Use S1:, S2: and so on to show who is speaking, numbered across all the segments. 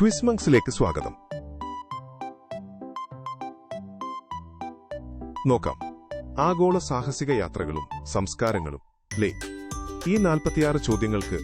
S1: ക്വിസ്മങ്സിലേക്ക് സ്വാഗതം. നോക്കാം. ആഗോള സാഹസിക യാത്രകളും സംസ്കാരങ്ങളും ലേ ഈ നാൽപ്പത്തിയാറ് ചോദ്യങ്ങൾക്ക്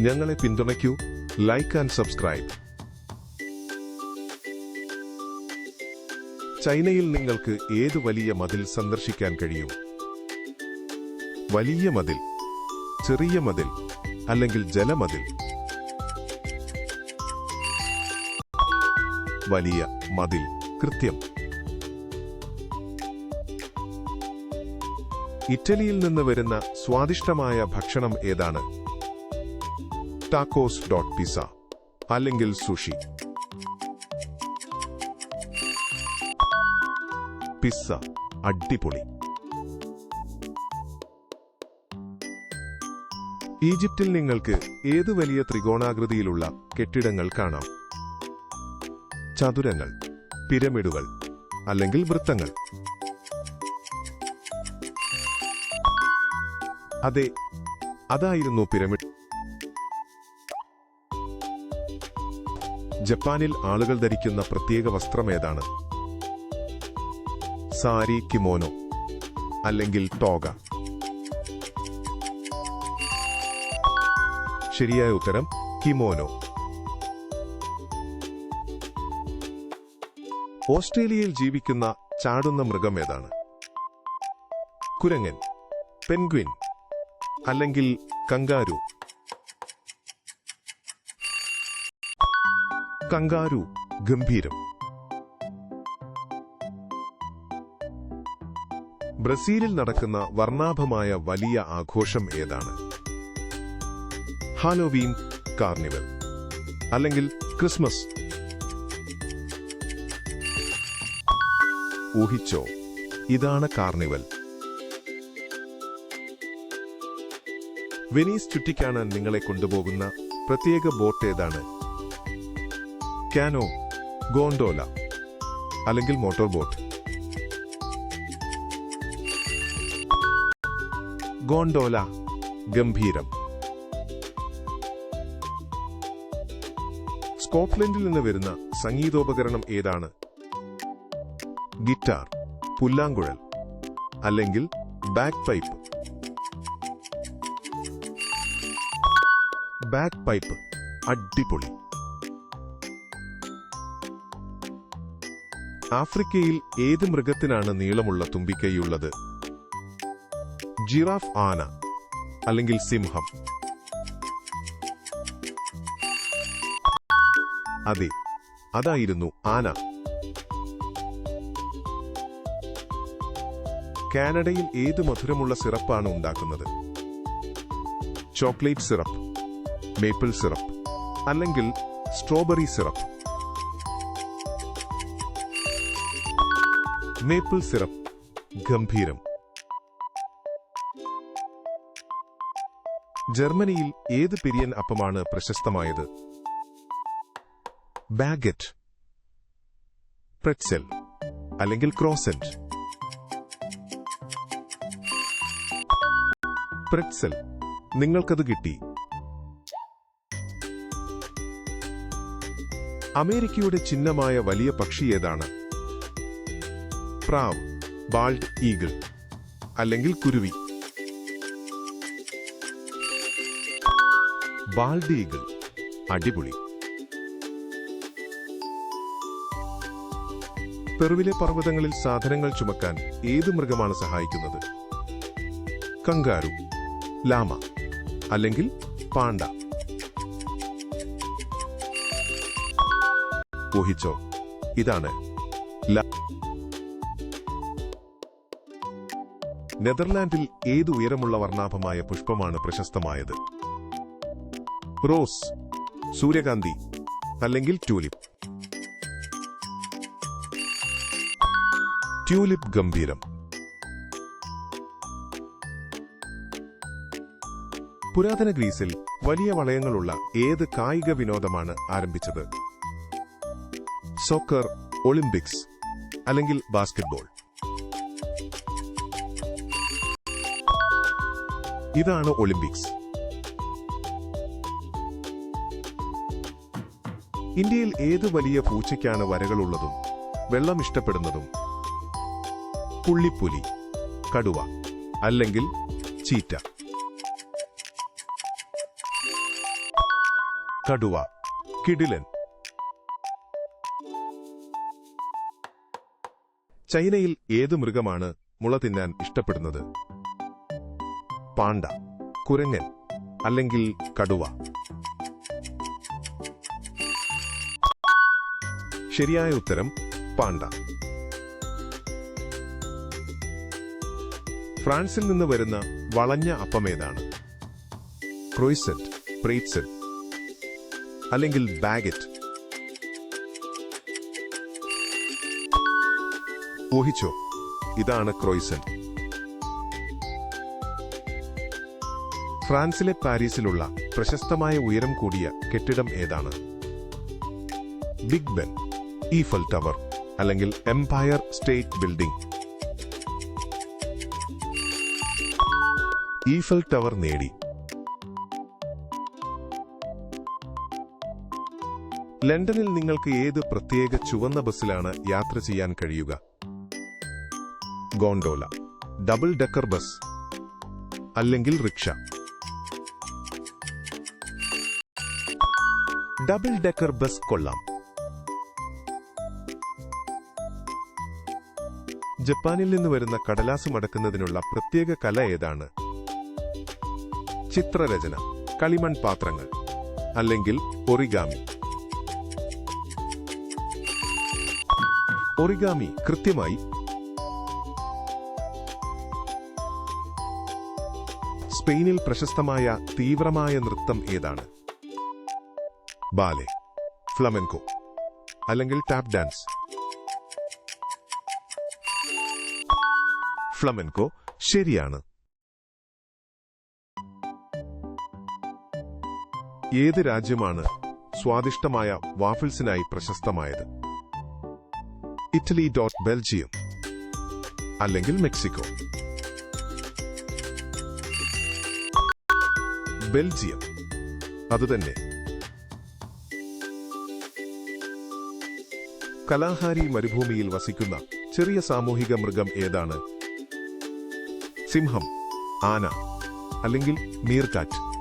S1: ഞങ്ങളെ പിന്തുണയ്ക്കൂ ലൈക്ക് ആൻഡ് സബ്സ്ക്രൈബ്. ചൈനയിൽ നിങ്ങൾക്ക് ഏത് വലിയ മതിൽ സന്ദർശിക്കാൻ കഴിയും? വലിയ മതിൽ ചെറിയ മതിൽ അല്ലെങ്കിൽ ജലമതിൽ വലിയ മതിൽ കൃത്യം. ഇറ്റലിയിൽ നിന്ന് വരുന്ന സ്വാദിഷ്ടമായ ഭക്ഷണം ഏതാണ്? ടാക്കോസ് ഡോട്ട് പിസ അല്ലെങ്കിൽ സുഷി പിസ്സ അടിപൊളി. ഈജിപ്തിൽ നിങ്ങൾക്ക് ഏത് വലിയ ത്രികോണാകൃതിയിലുള്ള കെട്ടിടങ്ങൾ കാണാം? ചതുരങ്ങൾ പിരമിഡുകൾ അല്ലെങ്കിൽ വൃത്തങ്ങൾ. അതെ അതായിരുന്നു പിരമിഡ്. ജപ്പാനിൽ ആളുകൾ ധരിക്കുന്ന പ്രത്യേക വസ്ത്രം ഏതാണ്? സാരി കിമോനോ അല്ലെങ്കിൽ ടോഗ. ശരിയായ ഉത്തരം കിമോനോ. ഓസ്ട്രേലിയയിൽ ജീവിക്കുന്ന ചാടുന്ന മൃഗം ഏതാണ്? കുരങ്ങൻ പെൻഗ്വിൻ അല്ലെങ്കിൽ കങ്കാരു. കങ്കാരു ഗംഭീരം. ബ്രസീലിൽ നടക്കുന്ന വർണാഭമായ വലിയ ആഘോഷം ഏതാണ്? Halloween carnival. അല്ലെങ്കിൽ ക്രിസ്മസ്. ഊഹിച്ചോ ഇതാണ് കാർണിവൽ. വെനീസ് ചുറ്റിക്കാണ് നിങ്ങളെ കൊണ്ടുപോകുന്ന പ്രത്യേക ബോട്ട് ഏതാണ്? കാനോ ഗോണ്ടോല അല്ലെങ്കിൽ മോട്ടോർ ബോട്ട്? ഗോണ്ടോല ഗംഭീരം. സ്കോട്ട്ലൻഡിൽ നിന്ന് വരുന്ന സംഗീതോപകരണം ഏതാണ്? ഗിറ്റാർ പുല്ലാങ്കുഴൽ അല്ലെങ്കിൽ ബാക്ക് പൈപ്പ്. ബാക്ക് പൈപ്പ് അടിപൊളി. ആഫ്രിക്കയിൽ ഏത് മൃഗത്തിനാണ് നീളമുള്ള തുമ്പിക്കൈയുള്ളത്? ജിറാഫ് ആന അല്ലെങ്കിൽ സിംഹം. അതെ. അതായിരുന്നു ആന. കാനഡയിൽ ഏത് മധുരമുള്ള സിറപ്പാണ് ഉണ്ടാക്കുന്നത്? ചോക്ലേറ്റ് സിറപ്പ് മേപ്പിൾ സിറപ്പ് അല്ലെങ്കിൽ സ്ട്രോബെറി സിറപ്പ്. മേപ്പിൾ സിറപ്പ് ഗംഭീരം. ജർമ്മനിയിൽ ഏത് പിരിയൻ അപ്പമാണ് പ്രശസ്തമായത്? ബാഗറ്റ് പ്രെറ്റ്സെൽ അല്ലെങ്കിൽ ക്രോസന്റ് പ്രെറ്റ്സെൽ നിങ്ങൾക്കത് കിട്ടി. അമേരിക്കയുടെ ചിഹ്നമായ വലിയ പക്ഷി ഏതാണ്? പ്രാവ് ബാൾഡ് ഈഗിൾ അല്ലെങ്കിൽ കുരുവി. Bald eagle. അടിപൊളി. പെറുവിലെ പർവതങ്ങളിൽ സാധനങ്ങൾ ചുമക്കാൻ ഏത് മൃഗമാണ് സഹായിക്കുന്നത്? കങ്കാരു ലാമ അല്ലെങ്കിൽ പാണ്ട. ഊഹിച്ചോ ഇതാണ് നെതർലാൻഡിൽ ഏത് ഉയരമുള്ള വർണാഭമായ പുഷ്പമാണ് പ്രശസ്തമായത്? റോസ് സൂര്യകാന്തി അല്ലെങ്കിൽ ട്യൂലിപ്പ്. ട്യൂലിപ്പ് ഗംഭീരം. പുരാതന ഗ്രീസിൽ വലിയ വളയങ്ങളുള്ള ഏത് കായിക വിനോദമാണ് ആരംഭിച്ചത്? സോക്കർ ഒളിമ്പിക്സ് അല്ലെങ്കിൽ ബാസ്കറ്റ്ബോൾ? ഇതാണ് ഒളിമ്പിക്സ്. ഇന്ത്യയിൽ ഏത് വലിയ പൂച്ചയ്ക്കാണ് വരകളുള്ളതും വെള്ളം ഇഷ്ടപ്പെടുന്നതും പുള്ളിപ്പുലി കടുവ അല്ലെങ്കിൽ ചീറ്റ. കടുവ കിടിലൻ. ചൈനയിൽ ഏത് മൃഗമാണ് മുള തിന്നാൻ ഇഷ്ടപ്പെടുന്നത്? പാണ്ട കുരങ്ങൻ അല്ലെങ്കിൽ കടുവ? ശരിയായ ഉത്തരം പാണ്ട. ഫ്രാൻസിൽ നിന്ന് വരുന്ന വളഞ്ഞ അപ്പമേതാണ് ക്രോയ്സെറ്റ് പ്രീറ്റ്സെൽ അല്ലെങ്കിൽ ബാഗറ്റ്. ഊഹിച്ചോ ഇതാണ് ക്രോയ്സെറ്റ്. ഫ്രാൻസിലെ പാരീസിലുള്ള പ്രശസ്തമായ ഉയരം കൂടിയ കെട്ടിടം ഏതാണ്? ബിഗ് ബെൻ ഈഫൽ ടവർ അല്ലെങ്കിൽ Empire State Building. Eiffel Tower നേടി. ലണ്ടനിൽ നിങ്ങൾക്ക് ഏത് പ്രത്യേക ചുവന്ന ബസ്സിലാണ് യാത്ര ചെയ്യാൻ കഴിയുക? ഗോണ്ടോല ഡബിൾ ഡെക്കർ ബസ് അല്ലെങ്കിൽ റിക്ഷ. ഡബിൾ ഡെക്കർ ബസ് കൊള്ളാം. ജപ്പാനിൽ നിന്ന് വരുന്ന കടലാസ് മടക്കുന്നതിനുള്ള പ്രത്യേക കല ഏതാണ്? ചിത്രരചന കളിമൺ പാത്രങ്ങൾ അല്ലെങ്കിൽ ഒറിഗാമി. ഒറിഗാമി കൃത്യമായി സ്പെയിനിൽ പ്രശസ്തമായ തീവ്രമായ നൃത്തം ഏതാണ്? ബാലെ ഫ്ലമെൻകോ അല്ലെങ്കിൽ ടാപ്പ് ഡാൻസ്. ഫ്ലമെൻകോ ശരിയാണ്. ഏത് രാജ്യമാണ് സ്വാദിഷ്ടമായ വാഫിൾസിനായി പ്രശസ്തമായത്? ഇറ്റലി ഡോട്ട് ബെൽജിയം അല്ലെങ്കിൽ മെക്സിക്കോ? ബെൽജിയം. അതുതന്നെ. കലാഹാരി മരുഭൂമിയിൽ വസിക്കുന്ന ചെറിയ സാമൂഹിക മൃഗം ഏതാണ്? സിംഹം ആന അല്ലെങ്കിൽ മീർക്കാറ്റ്.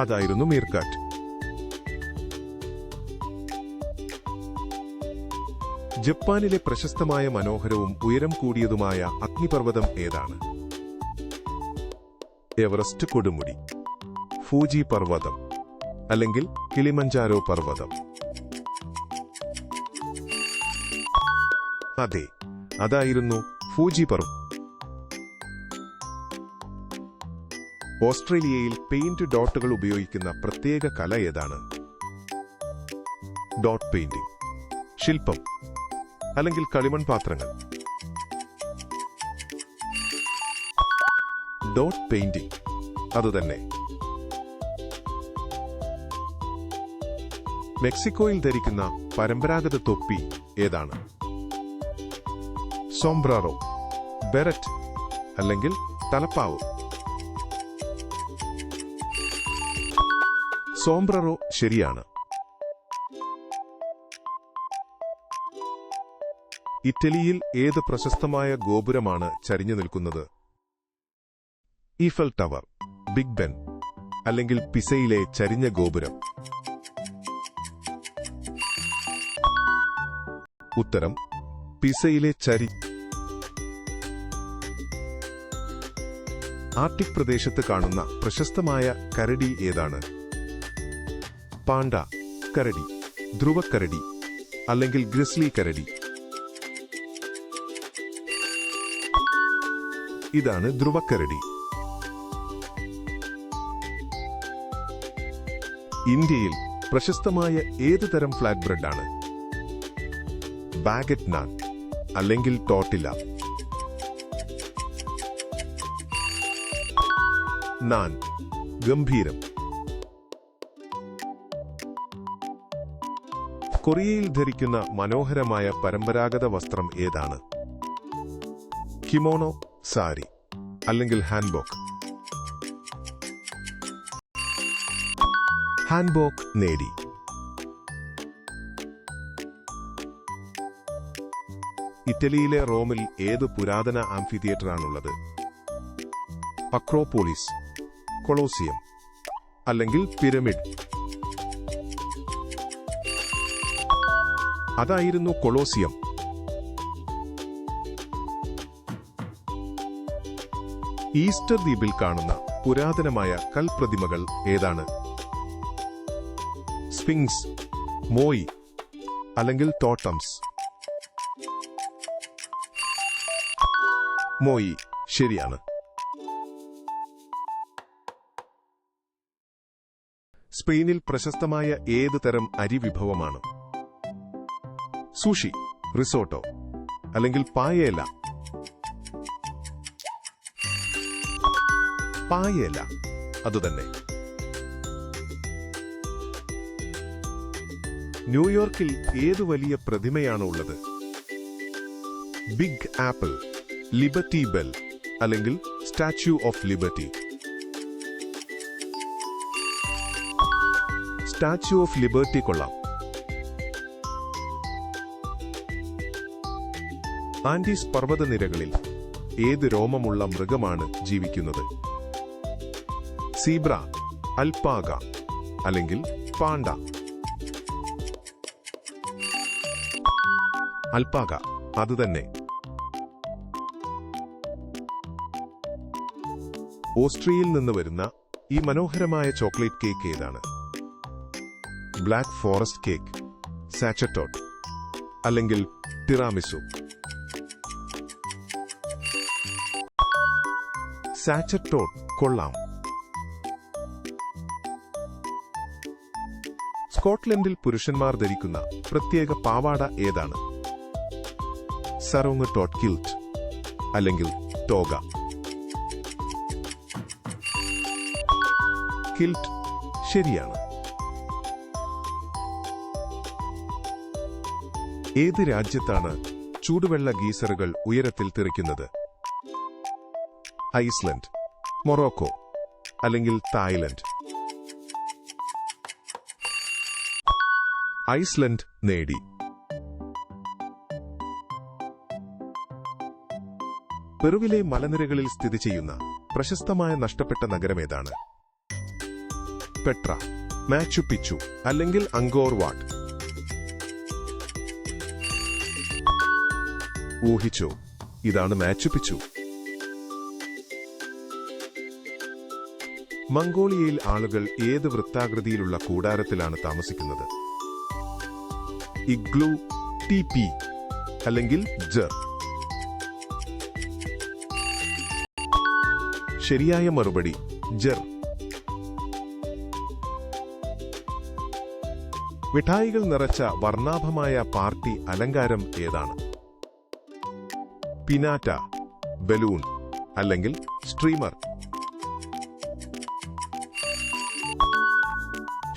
S1: അതായിരുന്നു മീർക്കാറ്റ്. ജപ്പാനിലെ പ്രശസ്തമായ മനോഹരവും ഉയരം കൂടിയതുമായ അഗ്നിപർവതം ഏതാണ്? എവറസ്റ്റ് കൊടുമുടി ഫൂജി പർവതം അല്ലെങ്കിൽ കിളിമഞ്ചാരോ പർവതം. അതെ അതായിരുന്നു ഫൂജി പർവതം. ഓസ്ട്രേലിയയിൽ പെയിന്റ് ഡോട്ടുകൾ ഉപയോഗിക്കുന്ന പ്രത്യേക കല ഏതാണ്? ഡോട്ട് പെയിന്റിംഗ് ശില്പം. അല്ലെങ്കിൽ കളിമൺ പാത്രങ്ങൾ. ഡോട്ട് പെയിന്റിംഗ് അതുതന്നെ. മെക്സിക്കോയിൽ ധരിക്കുന്ന പരമ്പരാഗത തൊപ്പി ഏതാണ്? സോംബ്രാറോ ബെററ്റ് അല്ലെങ്കിൽ തലപ്പാവ്. സോംബ്രറോ ശരിയാണ്. ഇറ്റലിയിൽ ഏത് പ്രശസ്തമായ ഗോപുരമാണ് ചരിഞ്ഞു നിൽക്കുന്നത്? ഈഫൽ ടവർ ബിഗ് ബെൻ അല്ലെങ്കിൽ പിസയിലെ ചരിഞ്ഞ ഗോപുരം? ഉത്തരം പിസയിലെ ചരി ആർട്ടിക് പ്രദേശത്ത് കാണുന്ന പ്രശസ്തമായ കരടി ഏതാണ്? പാണ്ട കരടി ധ്രുവക്കരടി അല്ലെങ്കിൽ ഗ്രിസ്ലി കരടി. ഇതാണ് ധ്രുവക്കരടി. ഇന്ത്യയിൽ പ്രശസ്തമായ ഏത് തരം ഫ്ലാറ്റ് ബ്രെഡാണ് ബാഗറ്റ് നാൻ അല്ലെങ്കിൽ ടോട്ടില നാൻ ഗംഭീരം. കൊറിയയിൽ ധരിക്കുന്ന മനോഹരമായ പരമ്പരാഗത വസ്ത്രം ഏതാണ്? കിമോണോ സാരി അല്ലെങ്കിൽ ഹാൻഡ്ബോക്ക് ഹാൻഡ്ബോക്ക് നേടി. ഇറ്റലിയിലെ റോമിൽ ഏത് പുരാതന ആംഫി തിയേറ്ററാണുള്ളത് അക്രോപോളിസ് കൊളോസിയം അല്ലെങ്കിൽ പിരമിഡ്? അതായിരുന്നു കൊളോസിയം. ഈസ്റ്റർ ദ്വീപിൽ കാണുന്ന പുരാതനമായ കൽപ്രതിമകൾ ഏതാണ്? സ്ഫിങ്സ് മോയി അല്ലെങ്കിൽ ടോട്ടംസ്. മോയി ശരിയാണ്. സ്പെയിനിൽ പ്രശസ്തമായ ഏത് തരം അരി വിഭവമാണ്? സുഷി റിസോർട്ടോ അല്ലെങ്കിൽ പായേല പായേല അതുതന്നെ ന്യൂയോർക്കിൽ ഏത് വലിയ പ്രതിമയാണ് ഉള്ളത്? ബിഗ് ആപ്പിൾ ലിബർട്ടി ബെൽ അല്ലെങ്കിൽ Statue of Liberty? Statue of Liberty കൊള്ളാം. ആൻഡീസ് പർവതനിരകളിൽ ഏത് രോമമുള്ള മൃഗമാണ് ജീവിക്കുന്നത്? സീബ്ര അൽപാക അല്ലെങ്കിൽ പാണ്ട. അൽപാക അതുതന്നെ ഓസ്ട്രിയയിൽ നിന്ന് വരുന്ന ഈ മനോഹരമായ ചോക്ലേറ്റ് കേക്ക് ഏതാണ്? ബ്ലാക്ക് ഫോറസ്റ്റ് കേക്ക് സാച്ചറ്റോട്ട് അല്ലെങ്കിൽ ടിറാമിസു. സാച്ചറ്റോട്ട് കൊള്ളാം. സ്കോട്ട്ലൻഡിൽ പുരുഷന്മാർ ധരിക്കുന്ന പ്രത്യേക പാവാട ഏതാണ്? സറോങ് ടോട്ട് കിൽറ്റ് അല്ലെങ്കിൽ ടോഗ. കിൽറ്റ് ശരിയാണ്. ഏത് രാജ്യത്താണ് ചൂടുവെള്ള ഗീസറുകൾ ഉയരത്തിൽ തെറിക്കുന്നത്? ഐസ്ലൻഡ് മൊറോക്കോ അല്ലെങ്കിൽ തായ്ലൻഡ്. ഐസ്ലൻഡ് നേടി. പെറുവിലെ മലനിരകളിൽ സ്ഥിതി ചെയ്യുന്ന പ്രശസ്തമായ നഷ്ടപ്പെട്ട നഗരമേതാണ് പെട്ര മാച്ചു പിച്ചു അല്ലെങ്കിൽ അങ്കോർ വാട്ട്? ഊഹിച്ചോ ഇതാണ് മാച്ചു പിച്ചു. മംഗോളിയയിൽ ആളുകൾ ഏത് വൃത്താകൃതിയിലുള്ള കൂടാരത്തിലാണ് താമസിക്കുന്നത്? ഇഗ്ലു ടി പി അല്ലെങ്കിൽ ജർ ശരിയായ മറുപടി ജർ. മിഠായികൾ നിറച്ച വർണാഭമായ പാർട്ടി അലങ്കാരം ഏതാണ്? പിനാറ്റ ബലൂൺ അല്ലെങ്കിൽ സ്ട്രീമർ.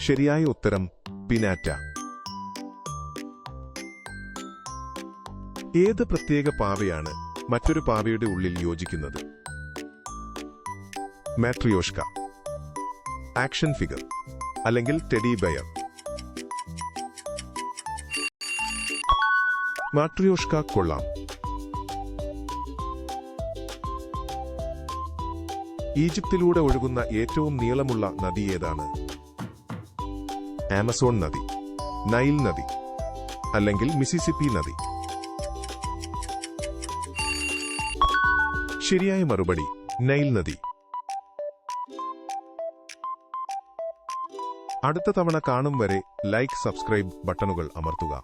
S1: ശരിയായ ഉത്തരം പിനാറ്റ. ഏത് പ്രത്യേക പാവയാണ് മറ്റൊരു പാവയുടെ ഉള്ളിൽ യോജിക്കുന്നത്? മാട്രിയോഷ്ക. Action figure. അല്ലെങ്കിൽ ടെഡി ബയർ. മാട്രിയോഷ്ക കൊള്ളാം. ഈജിപ്തിലൂടെ ഒഴുകുന്ന ഏറ്റവും നീളമുള്ള നദി ഏതാണ്? ആമസോൺ നദി നൈൽ നദി അല്ലെങ്കിൽ മിസിസിപ്പി നദി. ശരിയായ മറുപടി നൈൽ നദി. അടുത്ത തവണ കാണും വരെ ലൈക്ക് സബ്സ്ക്രൈബ് ബട്ടണുകൾ അമർത്തുക.